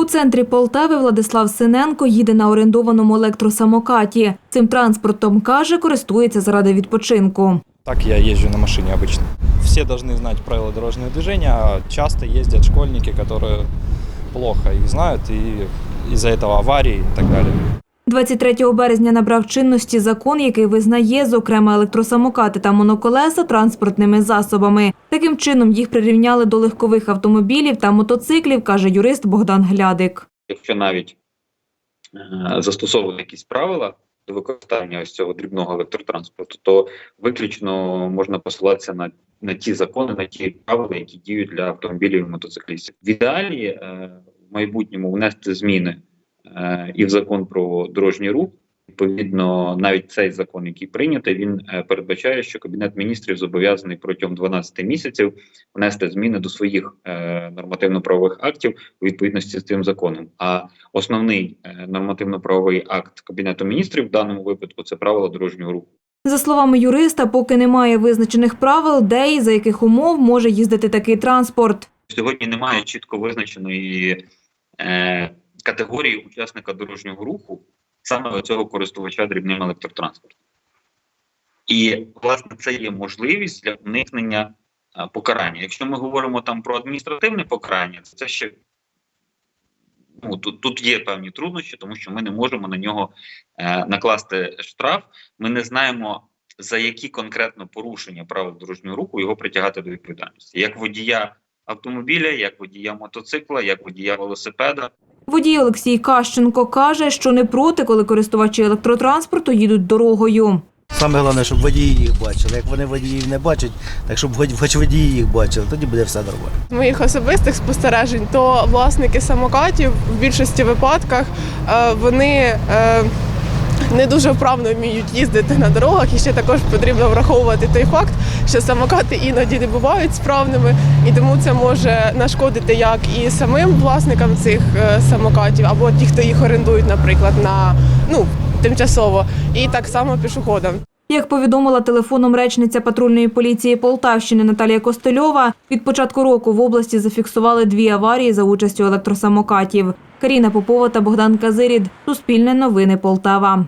У центрі Полтави Владислав Синенко їде на орендованому електросамокаті. Цим транспортом, каже, користується заради відпочинку. Так я езжу на машине обычно. Все должны знать правила дорожного движения, а часто ездят школьники, которые плохо их знают, и из-за этого аварии и так далее. 23 березня набрав чинності закон, який визнає, зокрема, електросамокати та моноколеса транспортними засобами. Таким чином їх прирівняли до легкових автомобілів та мотоциклів, каже юрист Богдан Глядик. якщо навіть е, застосовувати якісь правила до використання ось цього дрібного електротранспорту, то виключно можна посилатися на, на ті закони, на ті правила, які діють для автомобілів і мотоциклістів. В ідеалі е, в майбутньому внести зміни і в закон про дорожній рух. Відповідно, навіть цей закон, який прийнятий, він е, передбачає, що кабінет міністрів зобов'язаний протягом 12 місяців внести зміни до своїх е, нормативно-правових актів у відповідності з цим законом. А основний е, нормативно-правовий акт кабінету міністрів в даному випадку це правила дорожнього руху. За словами юриста, поки немає визначених правил, де і за яких умов може їздити такий транспорт. Сьогодні немає чітко визначеної е, категорії учасника дорожнього руху саме цього користувача дрібним електротранспортом. І власне це є можливість для уникнення е, покарання. Якщо ми говоримо там про адміністративне покарання, це ще ну, тут, тут є певні труднощі, тому що ми не можемо на нього е, накласти штраф. Ми не знаємо за які конкретно порушення правил дорожнього руху його притягати до відповідальності, як водія автомобіля, як водія мотоцикла, як водія велосипеда. Водій Олексій Кащенко каже, що не проти, коли користувачі електротранспорту їдуть дорогою. Саме головне, щоб водії їх бачили. Як вони водіїв не бачать, так щоб хоч, хоч водії їх бачили, тоді буде все нормально. З моїх особистих спостережень, то власники самокатів в більшості випадках е, вони е, не дуже вправно вміють їздити на дорогах. І ще також потрібно враховувати той факт, що самокати іноді не бувають справними, і тому це може нашкодити як і самим власникам цих е, самокатів, або ті, хто їх орендують, наприклад, на ну тимчасово, і так само пішоходам. Як повідомила телефоном речниця патрульної поліції Полтавщини Наталія Костельова, від початку року в області зафіксували дві аварії за участю електросамокатів. Каріна Попова та Богдан Казирід. Суспільне новини Полтава.